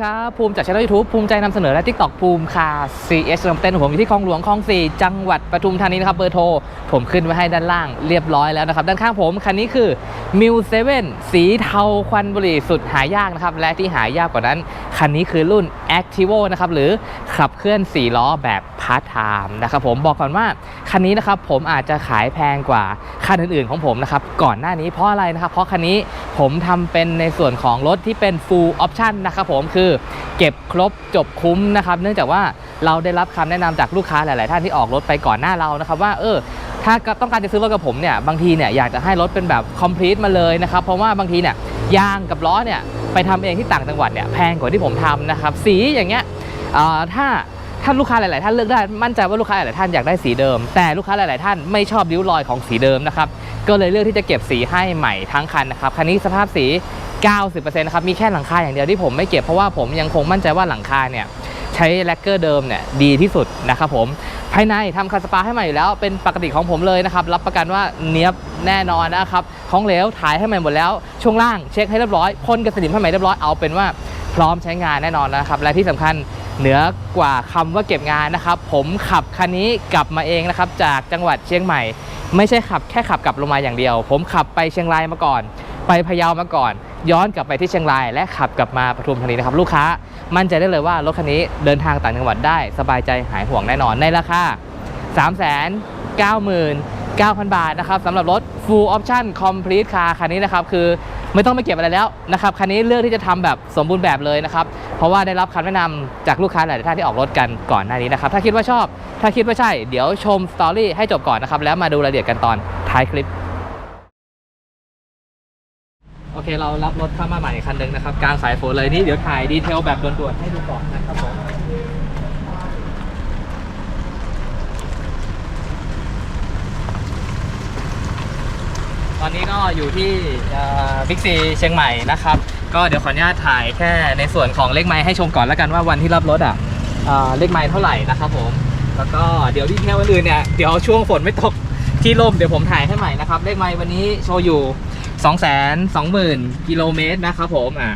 ครับ ภูมิจากช่องยูทูบภูมิใจนำเสนอและ TikTok ภูมิคา CS เริ่มเต้นของผมอยู่ที่คลองหลวงคลอง 4 จังหวัดปทุมธานีนะครับเบอร์โทร ผมขึ้นไว้ให้ด้านล่างเรียบร้อยแล้วนะครับ ด้านข้างผมคันนี้คือ m i l 7สีเทาควันบุหรี่สุดหายากนะครับ และที่หายากกว่านั้น คันนี้คือรุ่น Activo นะครับหรือขับเคลื่อน 4 ล้อแบบพาร์ทไทม์นะครับผมบอกก่อนว่าคันนี้นะครับผมอาจจะขายแพงกว่าคันอื่นๆของผมนะครับก่อนหน้านี้เพราะอะไรนะครับเพราะคันนี้ผมทำเป็นในส่วนของรถที่เป็น full option นะครับผมคือเก็บครบจบคุ้มนะครับ เนื่องจากว่าเราได้รับคำแนะนำจากลูกค้าหลาย ๆ ท่านที่ออกรถไปก่อนหน้าเรานะครับว่าเออถ้าต้องการจะซื้อรถกับผมเนี่ยบางทีเนี่ยอยากจะให้รถเป็นแบบ complete มาเลยนะครับเพราะว่าบางทีเนี่ยยางกับล้อเนี่ยไปทำเองที่ต่างจังหวัดเนี่ยแพงกว่าที่ผมทำนะครับสีอย่างเงี้ยถ้าถ้าลูกค้าหลาย ๆ ท่านเลือกได้มั่นใจว่าลูกค้าหลาย ๆ ท่านอยากได้สีเดิม แต่ลูกค้าหลาย ๆ ท่านไม่ชอบริ้วรอยของสีเดิมนะครับก็เลยเลือกที่จะเก็บสีให้ใหม่ทั้งคันนะครับคันนี้สภาพสี 90%นะครับมีแค่หลังคาอย่างเดียวที่ผมไม่เก็บเพราะว่าผมยังคงมั่นใจว่าหลังคาเนี่ยใช้แลกเกอร์เดิมเนี่ยดีที่สุดนะครับผมภายในทำคาสปาให้ใหม่อยู่แล้วเป็นปกติของผมเลยนะครับ รับประกันว่าเนี้ยบแน่นอนนะครับของเหลวถ่ายให้ใหม่หมดแล้ว ช่วงล่างเช็คให้เรียบร้อยพ่นกระสนิมให้ใหม่เรียบร้อยเอาเป็นว่าพร้อมใช้งานแน่นอนนะครับ และที่สำคัญเหนือกว่าคำว่าเก็บงานนะครับ ผมขับคันนี้กลับมาเองนะครับจากจังหวัดเชียงใหม่ ไม่ใช่ขับแค่ขับกลับลงมาอย่างเดียว ผมขับไปเชียงรายมาก่อน ไปพะเยามาก่อน ย้อนกลับไปที่เชียงราย และขับกลับมาปทุมธานีนะครับลูกค้ามั่นใจได้เลยว่ารถคันนี้เดินทางต่างจังหวัดได้สบายใจหายห่วงแน่นอนในราคา 3 9 9 0 0 0 บาทนะครับสำหรับรถ full option complete car คันนี้นะครับคือไม่ต้องไปเก็บอะไรแล้วนะครับคันนี้เลือกที่จะทำแบบสมบูรณ์แบบเลยนะครับเพราะว่าได้รับคำแนะนำจากลูกค้าหลายท่านที่ออกรถกันก่อนหน้านี้นะครับถ้าคิดว่าชอบ ถ้าคิดว่าใช่ เดี๋ยวชมสตอรี่ให้จบก่อนนะครับแล้วมาดูรายละเอียดกันตอนท้ายคลิป อเคเรารับรถเข้ามาใหม่คันหนึ่งนะครับกลางสายฝนเลยนี่เดี๋ยวถ่ายดีเทลแบบด่วนๆให้ดูก่อนนะครับผมตอนนี้ก็อยู่ที่บิ๊กซีเชียงใหม่นะครับ ก็เดี๋ยวขออนุญาตถ่ายแค่ในส่วนของเลขไม้ให้ชมก่อนแล้วกันว่าวันที่รับรถอะเลขไม้เท่าไหร่นะครับผมแล้วก็เดี๋ยวที่เทลอื่นเนี่ยเดี๋ยวช่วงฝนไม่ตกที่ร่มเดี๋ยวผมถ่ายให้ใหม่นะครับเลขไม้วันนี้โชว์อยู่ 2 2 0 0 0กิโลเมตรนะครับผมอ่า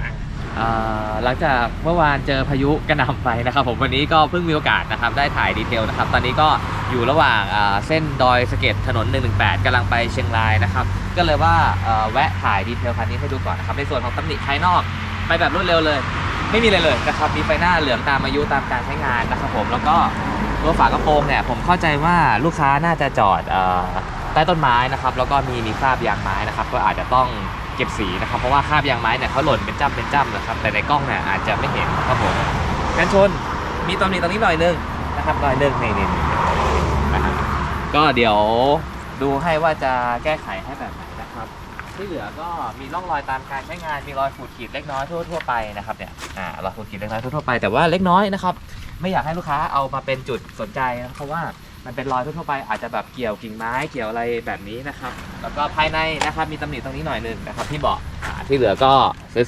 หลังจากเมื่อวานเจอพายุกระหน่ำไปนะครับผมวันนี้ก็เพิ่งมีโอกาสนะครับได้ถ่ายดีเทลนะครับตอนนี้ก็อยู่ระหว่างเส้นดอยสะเก็ดถนน 118กำลังไปเชียงรายนะครับก็เลยว่าแวะถ่ายดีเทลคันนี้ให้ดูก่อนนะครับในส่วนของตำหนิภายนอกไปแบบรวดเร็วเลย ไม่มีอะไรเลยนะครับมีไฟหน้าเหลืองตามอายุตามการใช้งานนะครับผมแล้วก็ตัวฝากระโปรงเนี่ยผมเข้าใจว่าลูกค้าน่าจะจอดอ่อ ใต้ต้นไม้นะครับแล้วก็มีมีคราบยางไม้นะครับก็อาจจะต้องเก็บสีนะครับเพราะว่าคราบยางไม้เนี่ยเขาหล่นเป็นจ้ำเป็นจ้ำนะครับแต่ในกล้องเนี่ยอาจจะไม่เห็นครับผมกันชนมีตำหนิตรงนี้หน่อยนึงนะครับหน่อยนึงนี่นี่นี่นะครับก็เดี๋ยวดูให้ว่าจะแก้ไขให้แบบไหนนะครับ ที่เหลือก็มีร่องรอยตามการใช้งานมีรอยขูดขีดเล็กน้อยทั่วๆไปนะครับเนี่ยอ่ารอยขูดขีดเล็กน้อยทั่วๆไปแต่ว่าเล็กน้อยนะครับไม่อยากให้ลูกค้าเอามาเป็นจุดสนใจนะเพราะว่า มันเป็นรอยทั่วๆไป อาจจะแบบเกี่ยวกิ่งไม้เกี่ยวอะไรแบบนี้นะครับ แล้วก็ภายในนะครับมีตำหนิตรงนี้หน่อยหนึ่งนะครับที่เบาะที่เหลือก็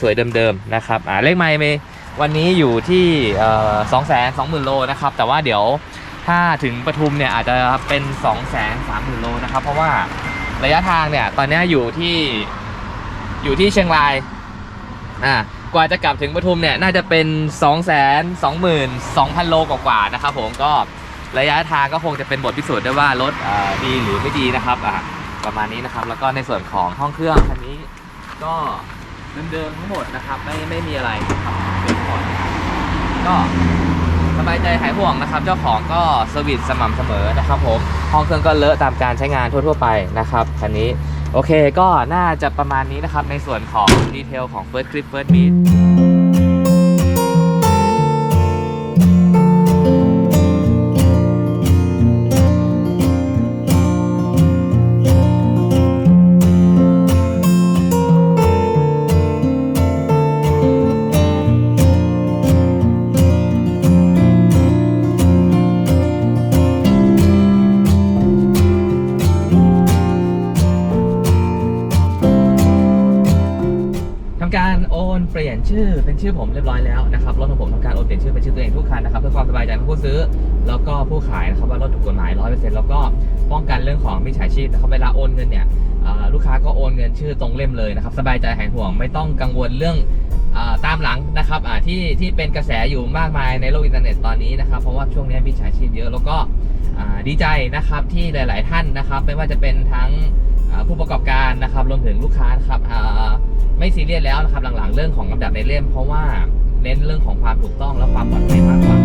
สวยๆเดิมๆนะครับอ่าเลขไมล์มีวันนี้อยู่ที่สองแสนสองหมื่นโลนะครับ แต่ว่าเดี๋ยวถ้าถึงปทุมเนี่ยอาจจะเป็น2องแสนสามหมื่นโลนะครับ เพราะว่าระยะทางเนี่ยตอนนี้อยู่ที่อยู่ที่เชียงรายอ่ากว่าจะกลับถึงปทุมเนี่ยน่าจะเป็น 2 2 2 2 0 0 0โลกว่าๆนะครับผมก็ ระยะทางก็คงจะเป็นบทพิสูจน์ได้ว่ารถดีหรือไม่ดีนะครับอ่าประมาณนี้นะครับแล้วก็ในส่วนของห้องเครื่องคันนี้ก็เดิมๆทั้งหมดนะครับ ไม่ไม่มีอะไรครับเดิมหมดก็สบายใจหายห่วงนะครับ เจ้าของก็เซอร์วิสสม่ำเสมอนะครับผมห้องเครื่องก็เลอะตามการใช้งานทั่ว ๆ ไปนะครับคันนี้โอเคก็น่าจะประมาณนี้นะครับในส่วนของดีเทลของ First Clip First Beat ชื่อผมเรียบร้อยแล้วนะครับรถของผมทำการโอนเปลี่ยนชื่อเป็นชื่อตัวเองทุกคันนะครับเพื่อความสบายใจของผู้ซื้อ แล้วก็ผู้ขายนะครับว่ารถถูกกฎหมาย100%แล้วก็ป้องกันเรื่องของมิจฉาชีพนะครับเวลาโอนเงินเนี่ยลูกค้าก็โอนเงินชื่อตรงเล่มเลยนะครับสบายใจหายห่วงไม่ต้องกังวลเรื่องอตามหลังนะครับที่ที่เป็นกระแสอยู่มากมายในโลกอินเทอร์เน็ตตอนนี้นะครับเพราะว่าช่วงนี้มีฉาชีพเยอะแล้วก็ดีใจนะครับที่หลาย ๆ ท่านนะครับไม่ว่าจะเป็นทั้ง ผู้ประกอบการนะครับรวมถึงลูกค้านะครับไม่ซีเรียสแล้วนะครับหลังๆ เรื่องของลำดับในเล่ม เพราะว่าเน้นเรื่องของความถูกต้องและความปลอดภัยมากกว่า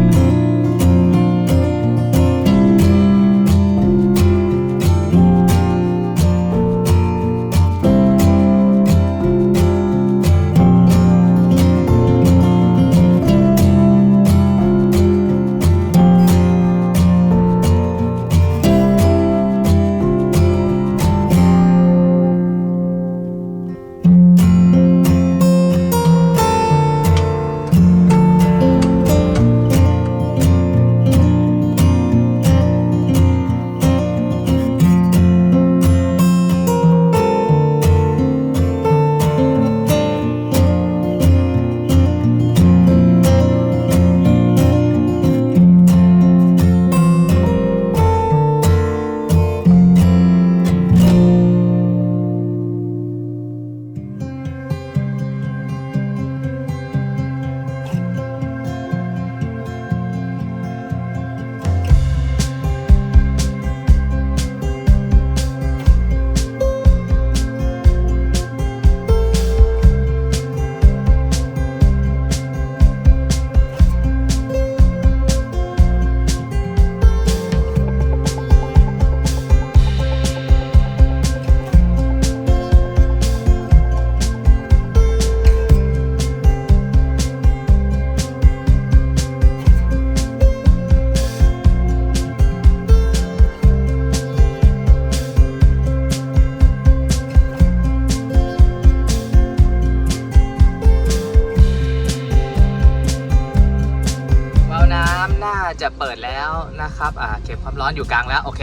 ความร้อนอยู่กลางแล้วโอเค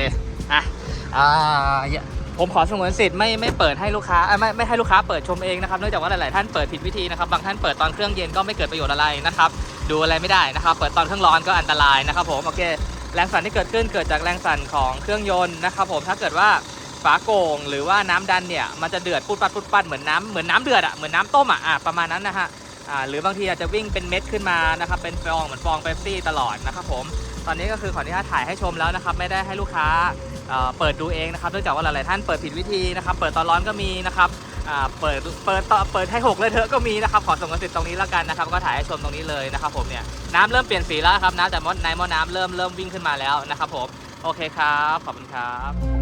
อะอ่าอย่าผมขอสงวนสิทธิ์ไม่ไม่เปิดให้ลูกค้าเอ้ยไม่ไม่ให้ลูกค้าเปิดชมเองนะครับเนื่องจากว่าหลาย ๆ ท่านเปิดผิดวิธีนะครับบางท่านเปิดตอนเครื่องเย็นก็ไม่เกิดประโยชน์อะไรนะครับดูอะไรไม่ได้นะครับ เปิดตอนเครื่องร้อนก็อันตรายนะครับผมโอเคแรงสั่นที่เกิดขึ้นเกิดจากแรงสั่นของเครื่องยนต์นะครับผมถ้าเกิดว่าฝาโก่งหรือว่าน้ำดันเนี่ยมันจะเดือดปุดปัดปุดปัดเหมือนน้ำเหมือนน้ำเดือดอะเหมือนน้ำต้มอะอะประมาณนั้นนะฮะอ่าหรือบางทีอาจจะวิ่งเป็นเม็ดขึ้นมานะครับเป็นฟองเหมือนฟองเบปซี่ตลอดนะครับผม ตอนนี้ก็คือขออนุญาตถ่ายให้ชมแล้วนะครับ ไม่ได้ให้ลูกค้าเเปิดดูเองนะครับเนื่องจากว่าหลาย ๆ ท่านเปิดผิดวิธีนะครับ เปิดตอนร้อนก็มีนะครับเปิดเปิดต่อเปิดให้หกเลยเถอะก็มีนะครับขอส่งกสิทธิ์ตรงนี้แล้วกันนะครับก็ถ่ายให้ชมตรงนี้เลยนะครับผมเนี่ยน้ำเริ่มเปลี่ยนสีแล้วครับน้ำแต่มดในหม้อน้ำเริ่มเริ่มวิ่งขึ้นมาแล้วนะครับผมโอเคครับขอบคุณครับ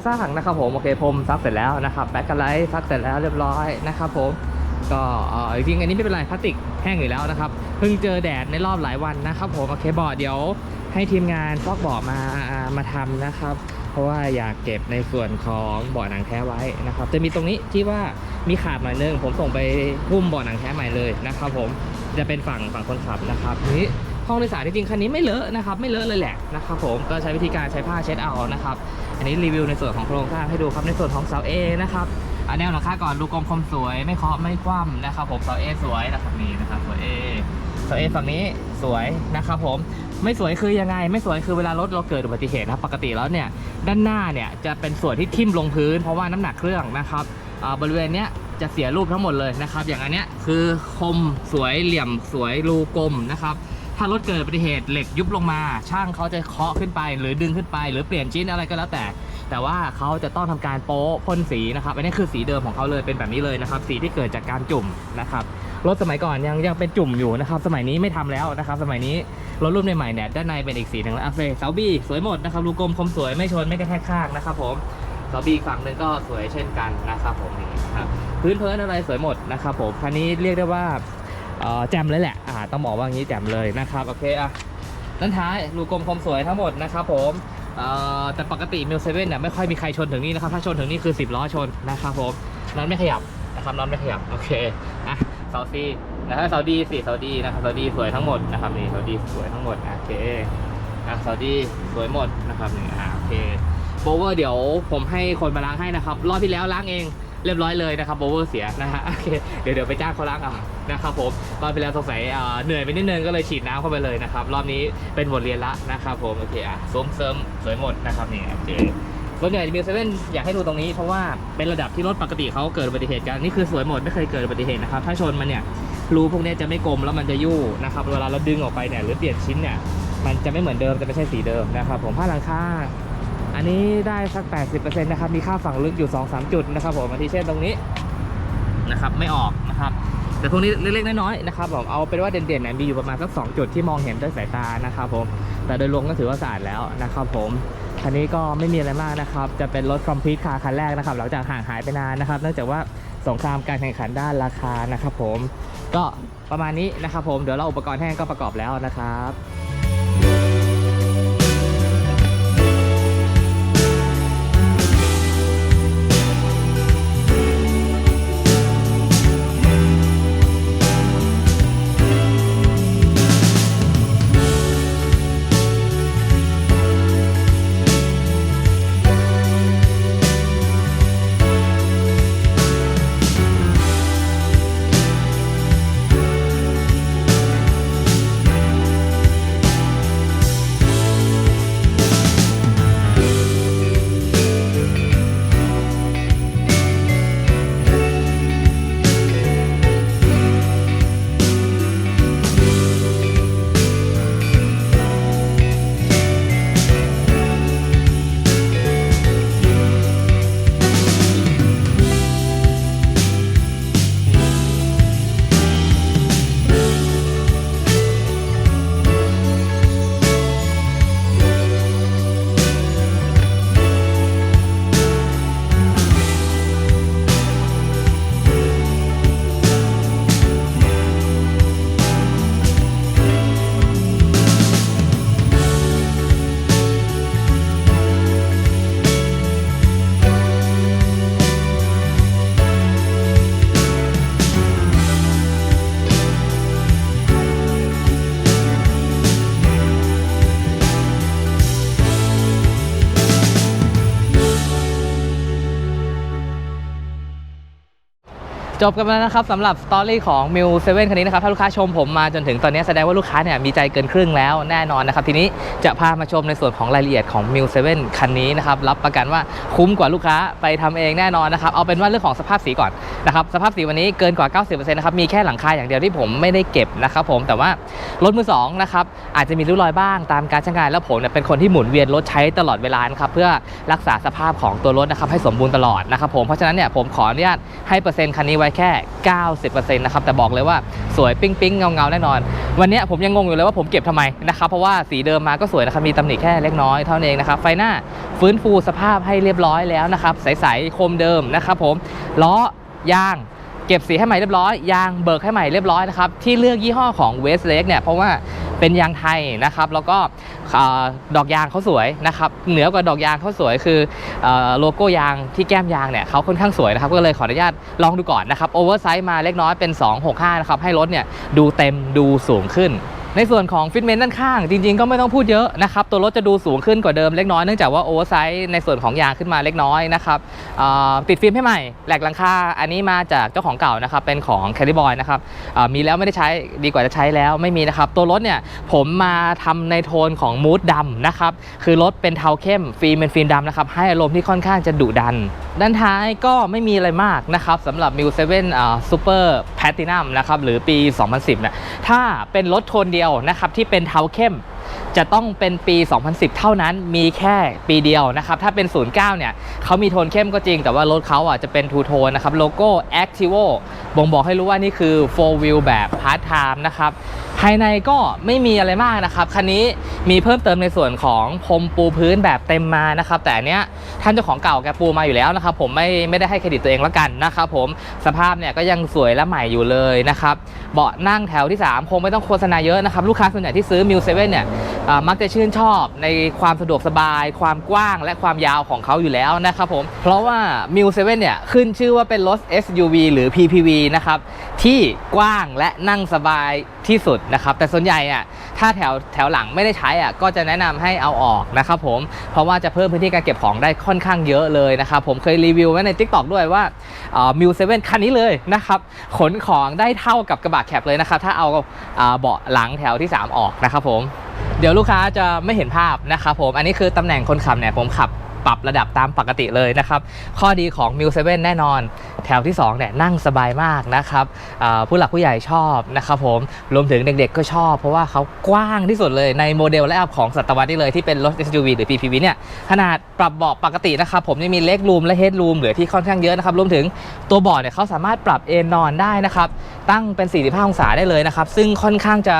วโครงสร้างนะครับผมโอเคผมซักเสร็จแล้วนะครับแบ็คกไลท์ซักเสร็จแล้วเรียบร้อยนะครับผมก็จริงอันนี้ไม่เป็นไรพลาสติกแห้งอยู่แล้วนะครับเพิ่งเจอแดดในรอบหลายวันนะครับผมโอเคบอร์ดเดี๋ยวให้ทีมงานฟอกบอร์ดมามาทำนะครับ เพราะว่าอยากเก็บในส่วนของเบาะหนังแท้ไว้นะครับ จะมีตรงนี้ที่ว่ามีขาดหน่อยนึงผมส่งไปหุ้มเบาะหนังแท้ใหม่เลยนะครับผมจะเป็นฝั่งฝั่งคนขับนะครับทีนี้ห้องโดยสารจริงๆคันนี้ไม่เลอะนะครับไม่เลอะเลยแหละนะครับผมก็ใช้วิธีการใช้ผ้าเช็ดเอานะครับ อันนี้รีวิวในส่วนของโครงสร้างให้ดูครับในส่วนของเสาเอนะครับอันแนวหลังคาก่อนดูกลมคมสวยไม่เคาะไม่คว่ำนะครับผมเสาเอสวยนะครับนี่นะครับเสาเอเสาเอฝั่งนี้สวยนะครับผมไม่สวยคือยังไง ไม่สวยคือเวลารถเราเกิดอุบัติเหตุนะครับปกติแล้วเนี่ยด้านหน้าเนี่ยจะเป็นส่วนที่ทิ่มลงพื้น เพราะว่าน้ำหนักเครื่องนะครับอ่าบริเวณเนี้ยจะเสียรูปทั้งหมดเลยนะครับ อย่างอันเนี้ยคือคมสวยเหลี่ยมสวยรูกลมนะครับ ถ้ารถเกิดอุบัติเหตุเหล็กยุบลงมา ช่างเขาจะเคาะขึ้นไป หรือดึงขึ้นไป หรือเปลี่ยนชิ้นอะไรก็แล้วแต่ แต่ว่าเขาจะต้องทำการโป๊พ่นสีนะครับอันนี้คือสีเดิมของเขาเลยเป็นแบบนี้เลยนะครับ สีที่เกิดจากการจุ่มนะครับรถสมัยก่อนยังยังเป็นจุ่มอยู่นะครับ สมัยนี้ไม่ทำแล้วนะครับ สมัยนี้รถรุ่นใหม่ๆเนี่ยด้านในเป็นอีกสีหนึ่งแล้วอะเฟยเสาบี้สวยหมดนะครับรูกลมคมสวยไม่ชนไม่กระแทกข้างนะครับ ผมเสาบีอีกฝั่งหนึ่งก็สวยเช่นกันนะครับผมนี่ครับพื้นเพลินอะไรสวยหมดนะครับผมคันนี้เรียกได้ว่า แจมเลยแหละอ่าต้องบอกว่างี้แจมเลยนะครับโอเคอะด้านท้ายรูกลมคมสวยทั้งหมดนะครับผมแต่ปกติมิลเซเว่นเนี่ยไม่ค่อยมีใครชนถึงนี่นะครับถ้าชนถึงนี่คือ 10ล้อชนนะครับผมนั้นไม่ขยับนะครับนั้นไม่ขยับโอเคอะเสาซีนะครับเสาดีสี่เสาดีนะครับเสาดีสวยทั้งหมดนะครับนี่เสาดีสวยทั้งหมดโอเคอะเสาดีสวยหมดนะครับนี่อะโอเคโบเวอร์เดี๋ยวผมให้คนมาล้างให้นะครับรอบที่แล้วล้างเอง เรียบร้อยเลยนะครับโบเวอร์เสียนะฮะโอเคเดี๋ยวเดี๋ยวไปจ้างเขาล้างเอานะครับผมรอบที่แล้วสงสัยเอ่อเหนื่อยไปนิดนึงก็เลยฉีดน้ำเข้าไปเลยนะครับรอบนี้เป็นบทเรียนละนะครับผมโอเคอะซุ้มเสริมสวยหมดนะครับนี่โอเครถใหญ่มิวเซเว่นอยากให้ดูตรงนี้เพราะว่าเป็นระดับที่รถปกติเขาเกิดอุบัติเหตุกันนี่คือสวยหมดไม่เคยเกิดอุบัติเหตุนะครับถ้าชนมันเนี่ยรูพวกนี้จะไม่กลมแล้วมันจะยู่นะครับเวลาเราดึงออกไปเนี่ยหรือเปลี่ยนชิ้นเนี่ยมันจะไม่เหมือนเดิมจะไม่ใช่สีเดิมนะครับผมผ้าหลังคา อันนี้ได้สัก 80%นะครับมีค่าฝั่งลึกอยู่ 2-3 จุดนะครับผมอาทิเช่นตรงนี้นะครับไม่ออกนะครับแต่พวกนี้เล็กๆน้อยๆนะครับผมเอาเป็นว่าเด่นๆเนี่ยมีอยู่ประมาณสัก 2 จุดที่มองเห็นด้วยสายตานะครับผมแต่โดยรวมก็ถือว่าสะอาดแล้วนะครับผมคันนี้ก็ไม่มีอะไรมากนะครับ จะเป็นรถคอมพิวต์คาคันแรกนะครับ หลังจากห่างหายไปนานนะครับ เนื่องจากว่าสงครามการแข่งขันด้านราคานะครับผม ก็ประมาณนี้นะครับผม เดี๋ยวเราอุปกรณ์แห้งก็ประกอบแล้วนะครับ จบกันแล้วนะครับสำหรับสตอรี่ของมิวเซเว่นคันนี้นะครับ ถ้าลูกค้าชมผมมาจนถึงตอนนี้แสดงว่าลูกค้าเนี่ยมีใจเกินครึ่งแล้วแน่นอนนะครับ ทีนี้จะพามาชมในส่วนของรายละเอียดของมิวเซเว่นคันนี้นะครับ รับประกันว่าคุ้มกว่าลูกค้าไปทำเองแน่นอนนะครับ เอาเป็นว่าเรื่องของสภาพสีก่อนนะครับสภาพสีวันนี้เกินกว่า 90%นะครับมีแค่หลังคาอย่างเดียวที่ผมไม่ได้เก็บนะครับผมแต่ว่ารถมือสองนะครับอาจจะมีริ้วรอยบ้างตามการใช้งานแล้วผมเนี่ยเป็นคนที่หมุนเวียนรถใช้ตลอดเวลานะครับเพื่อรักษาสภาพของตัวรถนะครับให้สมบูรณ์ตลอดนะครับผมเพราะฉะนั้นเนี่ยผมขออนุญาตให้เปอร์เซ็นต์คันนี้ไว้แค่ 90%นะครับแต่บอกเลยว่าสวยปิ๊งปิ๊งเงาเงาแน่นอน วันนี้ผมยังงงอยู่เลยว่าผมเก็บทำไมนะครับเพราะว่าสีเดิมมาก็สวยนะครับมีตำหนิแค่เล็กน้อยเท่านั้นเองนะครับไฟหน้าฟื้นฟูสภาพให้เรียบร้อยแล้วนะครับใสๆโคมเดิมนะครับผมล้อ ยางเก็บสีให้ใหม่เรียบร้อย ยางเบิกให้ใหม่เรียบร้อยนะครับ ที่เลือกยี่ห้อของ Westlake เนี่ยเพราะว่าเป็นยางไทยนะครับ แล้วก็อดอกยางเขาสวยนะครับ เหนือกว่าดอกยางเขาสวยคืออโลโก้ยางที่แก้มยางเนี่ยเขาค่อนข้างสวยนะครับ ก็เลยขออนุญาตลองดูก่อนนะครับโอเวอร์ไซส์มาเล็กน้อยเป็น 265 นะครับ ให้รถเนี่ยดูเต็มดูสูงขึ้น ในส่วนของฟิตเมนต์ด้านข้าง จริงๆ ก็ไม่ต้องพูดเยอะนะครับ ตัวรถจะดูสูงขึ้นกว่าเดิมเล็กน้อยเนื่องจากว่าโอเวอร์ไซส์ในส่วนของยางขึ้นมาเล็กน้อยนะครับติดฟิล์มให้ใหม่ แหลกหลังคาอันนี้มาจากเจ้าของเก่านะครับ เป็นของแคลิบอยนะครับมีแล้วไม่ได้ใช้ดีกว่าจะใช้แล้วไม่มีนะครับ ตัวรถเนี่ยผมมาทำในโทนของมูดดำนะครับคือรถเป็นเทาเข้มฟิล์มเป็นฟิล์มดำนะครับให้อารมณ์ที่ค่อนข้างจะดุดัน ด้านท้ายก็ไม่มีอะไรมากนะครับสำหรับ m ิว7อ่าซูเปอร์แพตินัมนะครับหรือปี 2010นี่ยถ้าเป็นรถโทนเดียวนะครับที่เป็นเท้าเข้ม จะต้องเป็นปี 2010 เท่านั้นมีแค่ปีเดียวนะครับ ถ้าเป็น 09 เนี่ยเขามีโทนเข้มก็จริง แต่ว่ารถเขาอะจะเป็นทูโทนนะครับ โลโก้ Activo บ่งบอกให้รู้ว่านี่คือ 4 wheel แบบ Part Time นะครับ ภายในก็ไม่มีอะไรมากนะครับ คันนี้มีเพิ่มเติมในส่วนของพรมปูพื้นแบบเต็มมานะครับ แต่เนี้ยท่านเจ้าของเก่าแกปูมาอยู่แล้วนะครับ ผมไม่ไม่ได้ให้เครดิตตัวเองแล้วกันนะครับผมสภาพเนี่ยก็ยังสวยและใหม่อยู่เลยนะครับเบาะนั่งแถวที่ 3 คงไม่ต้องโฆษณาเยอะนะครับลูกค้าส่วนใหญ่ที่ซื้อมิวเซเว่นเนี่ยมักจะชื่นชอบในความสะดวกสบาย ความกว้างและความยาวของเขาอยู่แล้วนะครับผม เพราะว่ามิวเซเว่นเนี่ยขึ้นชื่อว่าเป็นรถ SUV หรือ PPV นะครับที่กว้างและนั่งสบายที่สุดนะครับแต่ส่วนใหญ่อะ ถ้าแถวแถวหลังไม่ได้ใช้อะก็จะแนะนำให้เอาออกนะครับผมเพราะว่าจะเพิ่มพื้นที่การเก็บของได้ค่อนข้างเยอะเลยนะครับผมเคยรีวิวไว้ใน Tik t o k ด้วยว่ามิวเซเว่นคันนี้เลยนะครับขนของได้เท่ากับกระบะแคปเลยนะครับ ถ้าเอาอ่าเบาะหลังแถวที่ 3 ออกนะครับผมเดี๋ยวลูกค้าจะไม่เห็นภาพนะครับผมอันนี้คือตำแหน่งคนขับเนี่ยผมขับ ปรับระดับตามปกติเลยนะครับ ข้อดีของ m ิว7แน่นอน แถวที่2เนี่ยนั่งสบายมากนะครับผู้หลักผู้ใหญ่ชอบนะครับผมรวมถึงเด็กๆก็ชอบ เพราะว่าเขากว้างที่สุดเลยในโมเดลและอัพของศตวรรษนี้เลยที่เป็นรถ SUV หรือ PPV เนี่ยขนาดปรับเบาะปกตินะครับผมยังมีเล็กรูมและเฮดรูมเหลือที่ค่อนข้างเยอะนะครับรวมถึงตัวเบาะเนี่ยเขาสามารถปรับเอนนอนได้นะครับตั้งเป็น 45 องศาได้เลยนะครับซึ่งค่อนข้างจะ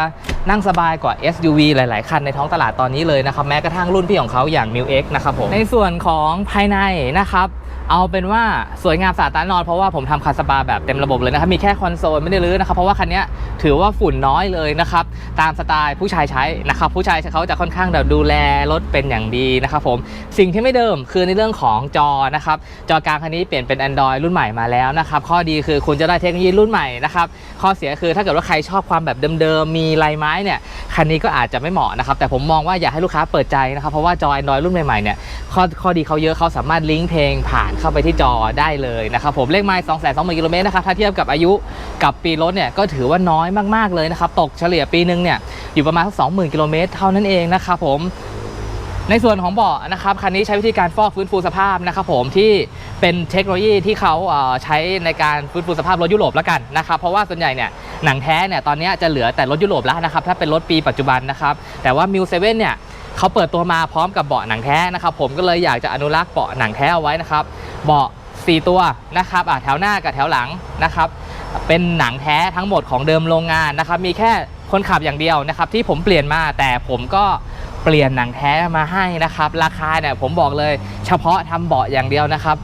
นั่งสบายกว่า SUV หลาย ๆ คันในท้องตลาดตอนนี้เลยนะครับแม้กระทั่งรุ่นพี่ของเขาอย่าง m ิ X นะครับผมในส่วนของภายในนะครับ เอาเป็นว่าสวยงามสะอาดตานอนเพราะว่าผมทำคาสปาแบบเต็มระบบเลยนะครับมีแค่คอนโซลไม่ได้รื้อนะครับเพราะว่าคันนี้ถือว่าฝุ่นน้อยเลยนะครับตามสไตล์ผู้ชายใช้นะครับผู้ชายเขาจะค่อนข้างแบบดูแลรถเป็นอย่างดีนะครับผมสิ่งที่ไม่เดิมคือในเรื่องของจอนะครับจอกลางคันนี้เปลี่ยนเป็น Android รุ่นใหม่มาแล้วนะครับข้อดีคือคุณจะได้เทคโนโลยีรุ่นใหม่นะครับข้อเสียคือถ้าเกิดว่าใครชอบความแบบเดิมๆมีลายไม้เนี่ยคันนี้ก็อาจจะไม่เหมาะนะครับแต่ผมมองว่าอยากให้ลูกค้าเปิดใจนะครับเพราะว่าจอ Android รุ่นใหม่ๆเนี่ยข้อข้อดีเขาเยอะเขาสามารถลิงก์เพลงผ่านเข้าไปที่จอได้เลยนะครับผมเลขไมล์2 2 0 0 0 0กิโลเมตรนะครับถ้าเทียบกับอายุกับปีรถเนี่ยก็ถือว่าน้อยมากๆเลยนะครับตกเฉลี่ยปีนึงเนี่ยอยู่ประมาณสัก20,000กิโลเมตรเท่านั้นเองนะครับผมในส่วนของเบาะนะครับคันนี้ใช้วิธีการฟอกฟื้นฟูสภาพนะครับผมที่เป็นเทคโนโลยีที่เขาใช้ในการฟื้นฟูสภาพรถยุโรปแล้วกันนะครับเพราะว่าส่วนใหญ่เนี่ยหนังแท้เนี่ยตอนนี้จะเหลือแต่รถยุโรปแล้วนะครับถ้าเป็นรถปีปัจจุบันนะครับแต่ว่ามิวเซเว่นเนี่ย เขาเปิดตัวมาพร้อมกับเบาะหนังแท้นะครับ ผมก็เลยอยากจะอนุรักษ์เบาะหนังแท้เอาไว้นะครับ เบาะ 4 ตัวนะครับอะแถวหน้ากับแถวหลังนะครับ เป็นหนังแท้ทั้งหมดของเดิมโรงงานนะครับ มีแค่คนขับอย่างเดียวนะครับ ที่ผมเปลี่ยนมาแต่ผมก็เปลี่ยนหนังแท้มาให้นะครับ ราคาเนี่ยผมบอกเลยเฉพาะทำเบาะอย่างเดียวนะครับ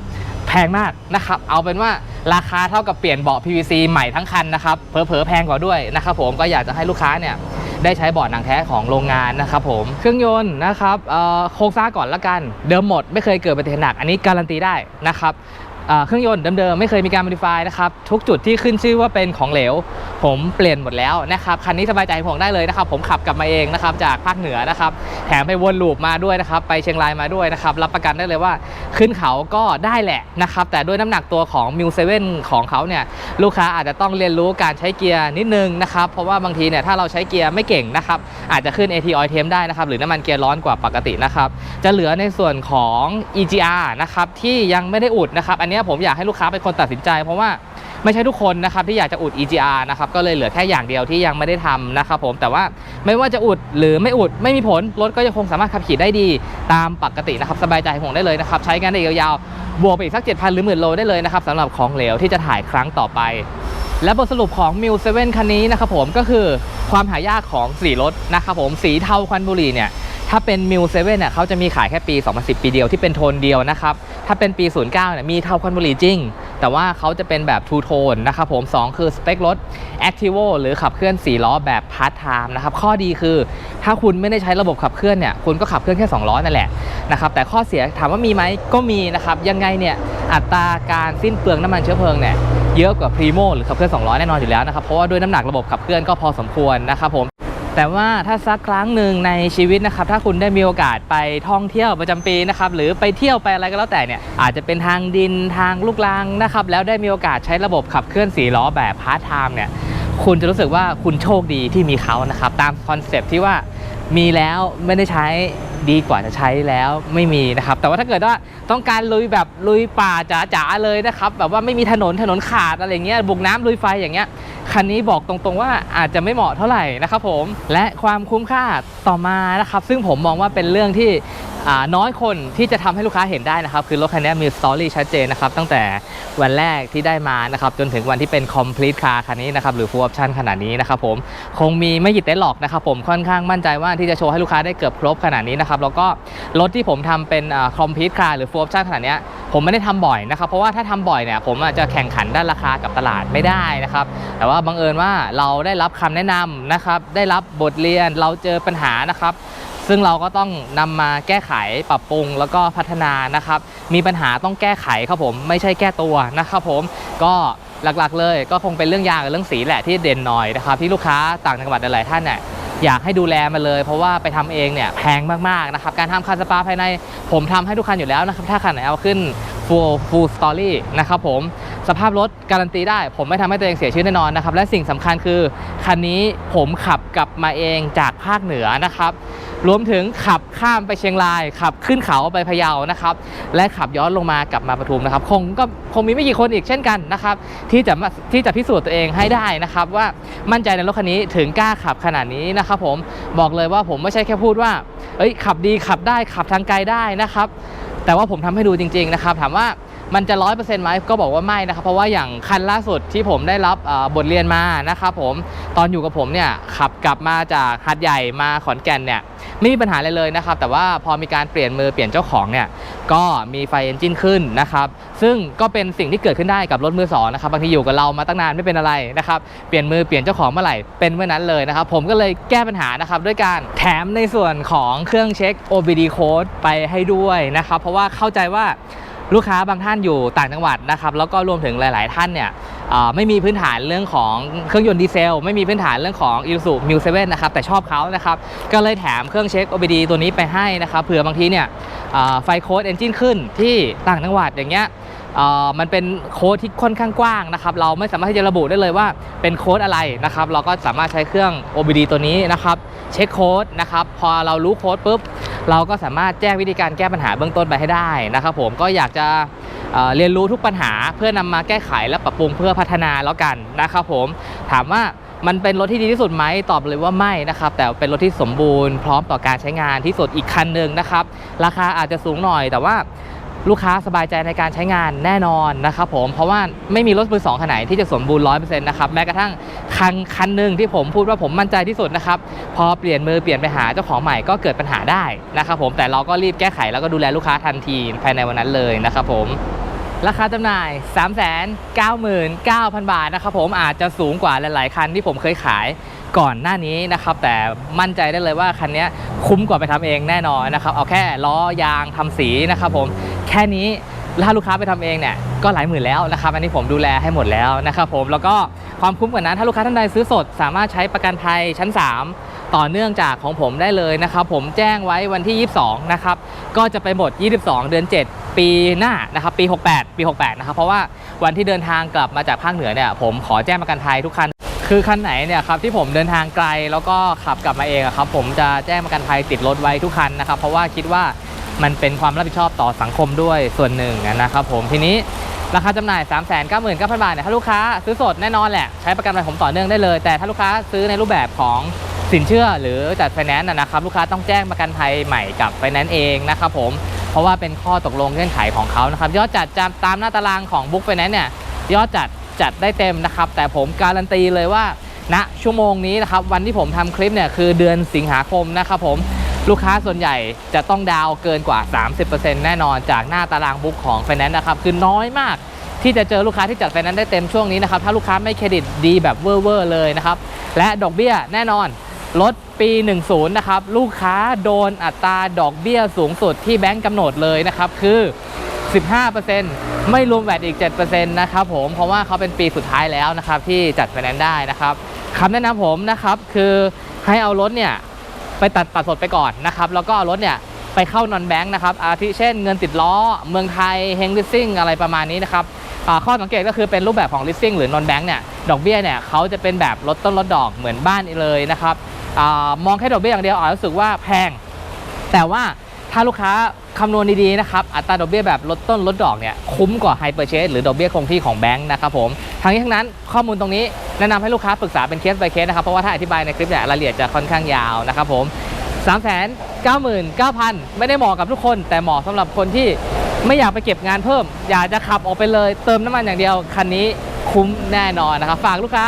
แพงมากนะครับ เอาเป็นว่าราคาเท่ากับเปลี่ยนเบาะ PVC ใหม่ทั้งคันนะครับเผลอๆแพงกว่าด้วยนะครับ ผมก็อยากจะให้ลูกค้าเนี่ย ได้ใช้เบาะหนังแท้ของโรงงานนะครับผมเครื่องยนต์นะครับโครงสร้างก่อนละกัน เดิมหมดไม่เคยเกิดอุบัติเหตุหนักอันนี้การันตีได้นะครับ เครื่องยนต์เดิมๆไม่เคยมีการ modify นะครับทุกจุดที่ขึ้นชื่อว่าเป็นของเหลว ผมเปลี่ยนหมดแล้วนะครับคันนี้สบายใจผมได้เลยนะครับผมขับกลับมาเองนะครับจากภาคเหนือนะครับแถมไปวนลูปมาด้วยนะครับไปเชียงรายมาด้วยนะครับรับประกันได้เลยว่าขึ้นเขาก็ได้แหละนะครับแต่ด้วยน้ำหนักตัวของมิวเซเว่นของเขาเนี่ยลูกค้าอาจจะต้องเรียนรู้การใช้เกียร์นิดนึงนะครับเพราะว่าบางทีเนี่ยถ้าเราใช้เกียร์ไม่เก่งนะครับอาจจะขึ้น AT oil temp ได้นะครับหรือน้ำมันเกียร์ร้อนกว่าปกตินะครับจะเหลือในส่วนของ EGR นะครับที่ยังไม่ได้อุดนะครับอันเนี้ผมอยากให้ลูกค้าเป็นคนตัดสินใจ เพราะว่าไม่ใช่ทุกคนนะครับที่อยากจะอุด EGR นะครับก็เลยเหลือแค่อย่างเดียวที่ยังไม่ได้ทำนะครับผมแต่ว่าไม่ว่าจะอุดหรือไม่อุดไม่มีผลรถก็ยังคงสามารถขับขี่ได้ดีตามปกตินะครับสบายใจผมได้เลยนะครับใช้งานได้ยาวๆบวกไปอีกสัก 7,000 หรือหมื่นโลได้เลยนะครับสำหรับของเหลวที่จะถ่ายครั้งต่อไป และบทสรุปของ m ิว7คันนี้นะครับผมก็คือ ความหายากของสีรถนะครับผมสีเทาควันบุหรี่เนี่ยถ้าเป็นมิวเซเว่นเนี่ยเขาจะมีขายแค่ปี 2010 ปีเดียวที่เป็นโทนเดียวนะครับ ถ้าเป็นปี 09เนี่ยมีเทาควันบุหรี่จริง แต่ว่าเขาจะเป็นแบบ two tone นะครับผม 2 คือสเปครถ Activo หรือขับเคลื่อน 4 ล้อแบบ part time นะครับ ข้อดีคือถ้าคุณไม่ได้ใช้ระบบขับเคลื่อนเนี่ยคุณก็ขับเคลื่อนแค่ 2 ล้อนั่นแหละนะครับแต่ข้อเสียถามว่ามีไหมก็มีนะครับยังไงเนี่ยอัตราการสิ้นเปลืองน้ำมันเชื้อเพลิงเนี่ยเยอะกว่า Primo หรือขับเคลื่อน2ล้อแน่นอนอยู่แล้วนะครับ เพราะว่าด้วยน้ำหนักระบบขับเคลื่อนก็พอสมควรนะครับผมแต่ว่าถ้าสักครั้งหนึ่งในชีวิตนะครับถ้าคุณได้มีโอกาสไปท่องเที่ยวประจำปีนะครับหรือไปเที่ยวไปอะไรก็แล้วแต่เนี่ยอาจจะเป็นทางดินทางลูกรังนะครับแล้วได้มีโอกาสใช้ระบบขับเคลื่อนสีล้อแบบพาร์ทไทม์เนี่ยคุณจะรู้สึกว่าคุณโชคดีที่มีเขานะครับตามคอนเซปต์ที่ว่ามีแล้วไม่ได้ใช้ดีกว่าจะใช้แล้วไม่มีนะครับแต่ว่าถ้าเกิดว่าต้องการลุยแบบลุยป่าจ๋าๆเลยนะครับแบบว่าไม่มีถนนถนนขาดอะไรเงี้ยบุกน้ำลุยไฟอย่างเงี้ย คันนี้บอกตรงๆว่าอาจจะไม่เหมาะเท่าไหร่นะครับผมและความคุ้มค่าต่อมานะครับซึ่งผมมองว่าเป็นเรื่องที่ น้อยคนที่จะทำให้ลูกค้าเห็นได้นะครับ คือรถคันนี้มีสตอรี่ชัดเจนนะครับ ตั้งแต่วันแรกที่ได้มานะครับ จนถึงวันที่เป็น complete car คันนี้นะครับ หรือ full option ขนาดนี้นะครับผม คงมีไม่กี่เต็นหรอกนะครับผมค่อนข้างมั่นใจว่าที่จะโชว์ให้ลูกค้าได้เกือบครบขนาดนี้นะครับ แล้วก็รถที่ผมทำเป็นอ่า complete car หรือ full option ขนาดนี้ผมไม่ได้ทำบ่อยนะครับเพราะว่าถ้าทำบ่อยเนี่ยผมจจะแข่งขันด้านราคากับตลาดไม่ได้นะครับ แต่ว่าบังเอิญว่าเราได้รับคำแนะนำนะครับได้รับบทเรียนเราเจอปัญหานะครับ ซึ่งเราก็ต้องนำมาแก้ไขปรับปรุงแล้วก็พัฒนานะครับ มีปัญหาต้องแก้ไขครับผม ไม่ใช่แก้ตัวนะครับผมก็หลักๆ เลยก็คงเป็นเรื่องยางกับเรื่องสีแหละที่เด่นหน่อยนะครับที่ลูกค้าต่างจังหวัดหลายๆท่านเนี่ยอยากให้ดูแลมาเลย เพราะว่าไปทำเองเนี่ยแพงมากๆนะครับการทำคาร์สปาภายในผมทำให้ทุกคันอยู่แล้วนะครับถ้าคันไหนเอาขึ้น full full story นะครับผมสภาพรถการันตีได้ ผมไม่ทำให้ตัวเองเสียชื่อแน่นอนนะครับและสิ่งสำคัญคือ คันนี้ผมขับกลับมาเองจากภาคเหนือนะครับ รวมถึงขับข้ามไปเชียงราย ขับขึ้นเขาไปพะเยานะครับ และขับย้อนลงมากลับมาปทุมนะครับ คงก็คงมีไม่กี่คนอีกเช่นกันนะครับ ที่จะมาที่จะพิสูจน์ตัวเองให้ได้นะครับ ว่ามั่นใจในรถคันนี้ถึงกล้าขับขนาดนี้นะครับ ผมบอกเลยว่าผมไม่ใช่แค่พูดว่าเอ้ยขับดีขับได้ขับทางไกลได้นะครับ แต่ว่าผมทำให้ดูจริง ๆนะครับ ถามว่า มันจะร้อยเปอร์เซ็นต์ไหมก็บอกว่าไม่นะครับ เพราะว่าอย่างคันล่าสุดที่ผมได้รับบทเรียนมานะครับผมตอนอยู่กับผมเนี่ยขับกลับมาจากหัดใหญ่มาขอนแก่นเนี่ยไม่มีปัญหาอะไรเลยนะครับ แต่ว่าพอมีการเปลี่ยนมือเปลี่ยนเจ้าของเนี่ยก็มีไฟเอนจินขึ้นนะครับซึ่งก็เป็นสิ่งที่เกิดขึ้นได้กับรถมือสองนะครับบางทีอยู่กับเรามาตั้งนานไม่เป็นอะไรนะครับเปลี่ยนมือเปลี่ยนเจ้าของเมื่อไหร่เป็นเมื่อนั้นเลยนะครับผมก็เลยแก้ปัญหานะครับด้วยการแถมในส่วนของเครื่องเช็ค OBD code ไปให้ด้วยนะครับเพราะว่าเข้าใจว่า ลูกค้าบางท่านอยู่ต่างจังหวัดนะครับแล้วก็รวมถึงหลาย ๆ ท่านเนี่ยไม่มีพื้นฐานเรื่องของเครื่องยนต์ดีเซล ไม่มีพื้นฐานเรื่องของ i s u m u 7นนะครับแต่ชอบเขานะครับก็เลยแถมเครื่องเช็ค OBD ตัวนี้ไปให้นะครับเผื่อบางทีเนี่ยไฟโค้ดเอนจินขึ้นที่ต่างจังหวัดอย่างเงี้ยมันเป็นโค้ดที่ค่อนข้างกว้างนะครับเราไม่สามารถที่จะระบุได้เลยว่าเป็นโค้ดอะไรนะครับเราก็สามารถใช้เครื่อง OBD ตัวนี้นะครับเช็คโค้ดนะครับพอเรารู้โค้ดปุ๊บ เราก็สามารถแจ้งวิธีการแก้ปัญหาเบื้องต้นไปให้ได้นะครับผมก็อยากจะเเรียนรู้ทุกปัญหาเพื่อนำมาแก้ไขและปรับปรุงเพื่อพัฒนาแล้วกันนะครับผมถามว่ามันเป็นรถที่ดีที่สุดไหมตอบเลยว่าไม่นะครับ แต่เป็นรถที่สมบูรณ์พร้อมต่อการใช้งานที่สุดอีกคันหนึ่งนะครับ ราคาอาจจะสูงหน่อยแต่ว่า ลูกค้าสบายใจในการใช้งานแน่นอนนะครับผมเพราะว่าไม่มีรถมือสองคันไหนที่จะสมบูรณ์ร้อยเปอร์เซ็นต์นะครับแม้กระทั่งคันคันหนึ่งที่ผมพูดว่าผมมั่นใจที่สุดนะครับพอเปลี่ยนมือเปลี่ยนไปหาเจ้าของใหม่ก็เกิดปัญหาได้นะครับผมแต่เราก็รีบแก้ไขแล้วก็ดูแลลูกค้าทันทีภายในวันนั้นเลยนะครับผมราคาจำหน่าย 399,000 บาทนะครับผมอาจจะสูงกว่าหลายๆ คันที่ผมเคยขายก่อนหน้านี้นะครับแต่มั่นใจได้เลยว่าคันนี้คุ้มกว่าไปทำเองแน่นอนนะครับเอาแค่ล้อยางทำสีนะครับผม แค่นี้ถ้าลูกค้าไปทำเองเนี่ยก็หลายหมื่นแล้วนะครับอันนี้ผมดูแลให้หมดแล้วนะครับผมแล้วก็ความคุ้มกว่านั้นถ้าลูกค้าท่านใดซื้อสด สามารถใช้ประกันภัยชั้น 3 ต่อเนื่องจากของผมได้เลยนะครับผมแจ้งไว้วันที่ 22 นะครับก็จะไปหมด 22 เดือน 7 ปีหน้านะครับปี 68 ปี 68 นะครับเพราะว่าวันที่เดินทางกลับมาจากภาคเหนือเนี่ยผมขอแจ้งประกันภัยทุกคันคือคันไหนเนี่ยครับที่ผมเดินทางไกลแล้วก็ขับกลับมาเองครับผมจะแจ้งประกันภัยติดรถไว้ทุกคันนะครับเพราะว่าคิดว่า มันเป็นความรับผิดชอบต่อสังคมด้วยส่วนหนึ่งนะครับผมทีนี้ราคาจำหน่าย 3 9 9 0 0 0 บาทเนี่ยถ้าลูกค้าซื้อสดแน่นอนแหละ ใช้ประกันภัยผมต่อเนื่องได้เลย แต่ถ้าลูกค้าซื้อในรูปแบบของสินเชื่อหรือจัดไฟแนนซ์นะครับลูกค้าต้องแจ้งประกันภัยใหม่กับไฟแนนซ์เองนะครับผมเพราะว่าเป็นข้อตกลงเงื่อนไขของเขานะครับยอดจัดจตามหน้าตารางของบุ๊กไฟแนนซ์เนี่ยยอดจัดจัดได้เต็มนะครับ แต่ผมการันตีเลยว่าณชั่วโมงนี้นะครับวันที่ผมทำคลิปเนี่ยคือเดือนสิงหาคมนะครับผม ลูกค้าส่วนใหญ่จะต้องดาวเกินกว่า 30%แน่นอนจากหน้าตารางบุ๊กของไฟแนนซ์นะครับ คือน้อยมากที่จะเจอลูกค้าที่จัดไฟแนนซ์ได้เต็มช่วงนี้นะครับ ถ้าลูกค้าไม่เครดิตดีแบบเวอร์เวอร์เลยนะครับ และดอกเบี้ยแน่นอนลดปี 10 นะครับ ลูกค้าโดนอัตราดอกเบี้ยสูงสุดที่แบงก์กำหนดเลยนะครับ คือ 15%ไม่รวมแวดอีก 7%นะครับผมเพราะว่าเขาเป็นปีสุดท้ายแล้วนะครับที่จัดไฟแนนซ์ได้นะครับคำแนะนำผมนะครับคือให้เอารถเนี่ย ไปตัดตัดสดไปก่อนนะครับแล้วก็รถเนี่ยไปเข้านอนแบงค์นะครับอาทิเช่นเงินติดล้อ เมืองไทยเฮงลิสซิ่งอะไรประมาณนี้นะครับข้อสังเกตก็คือเป็นรูปแบบของลิสซิ่งหรือนอนแบงค์เนี่ยดอกเบี้ยเนี่ยเขาจะเป็นแบบลดต้นลดดอกเหมือนบ้านเลยนะครับอมองแค่ดอกเบี้ยอย่างเดียวอาจจะรู้สึกว่าแพง แต่ว่า ถ้าลูกค้าคำนวณดีๆนะครับ อัตราดอกเบี้ยแบบลดต้นลดดอกเนี่ยคุ้มกว่าไฮเปอร์เชสหรือดอกเบี้ยคงที่ของแบงค์นะครับผมทั้งนี้ทั้งนั้นข้อมูลตรงนี้แนะนำให้ลูกค้าปรึกษาเป็นเคส by เคสนะครับ เพราะว่าถ้าอธิบายในคลิปเนี่ยรายละเอียดจะค่อนข้างยาวนะครับผม3 9 9 0 0 0 ไม่ได้เหมาะกับทุกคน แต่เหมาะสำหรับคนที่ไม่อยากไปเก็บงานเพิ่ม อยากจะขับออกไปเลย เติมน้ำมันอย่างเดียวคันนี้คุ้มแน่นอนนะครับ ฝากลูกค้า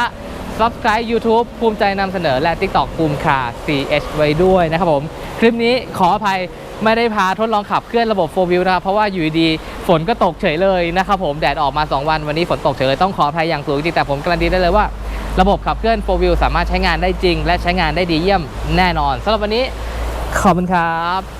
subscribe YouTube ภูมิใจนำเสนอและ TikTok ภูมิคา CH ไว้ด้วยนะครับผม คลิปนี้ขออภัยไม่ได้พาทดลองขับเคลื่อนระบบ4 wheel นะครับ เพราะว่าอยู่ดีฝนก็ตกเฉยเลยนะครับผมแดดออกมา 2 วันวันนี้ฝนตกเฉยเลยต้องขออภัยอย่างสูงจริงแต่ผมการันตีได้เลยว่า ระบบขับเคลื่อน4 wheel สามารถใช้งานได้จริง และใช้งานได้ดีเยี่ยมแน่นอนสำหรับวันนี้ขอบคุณครับ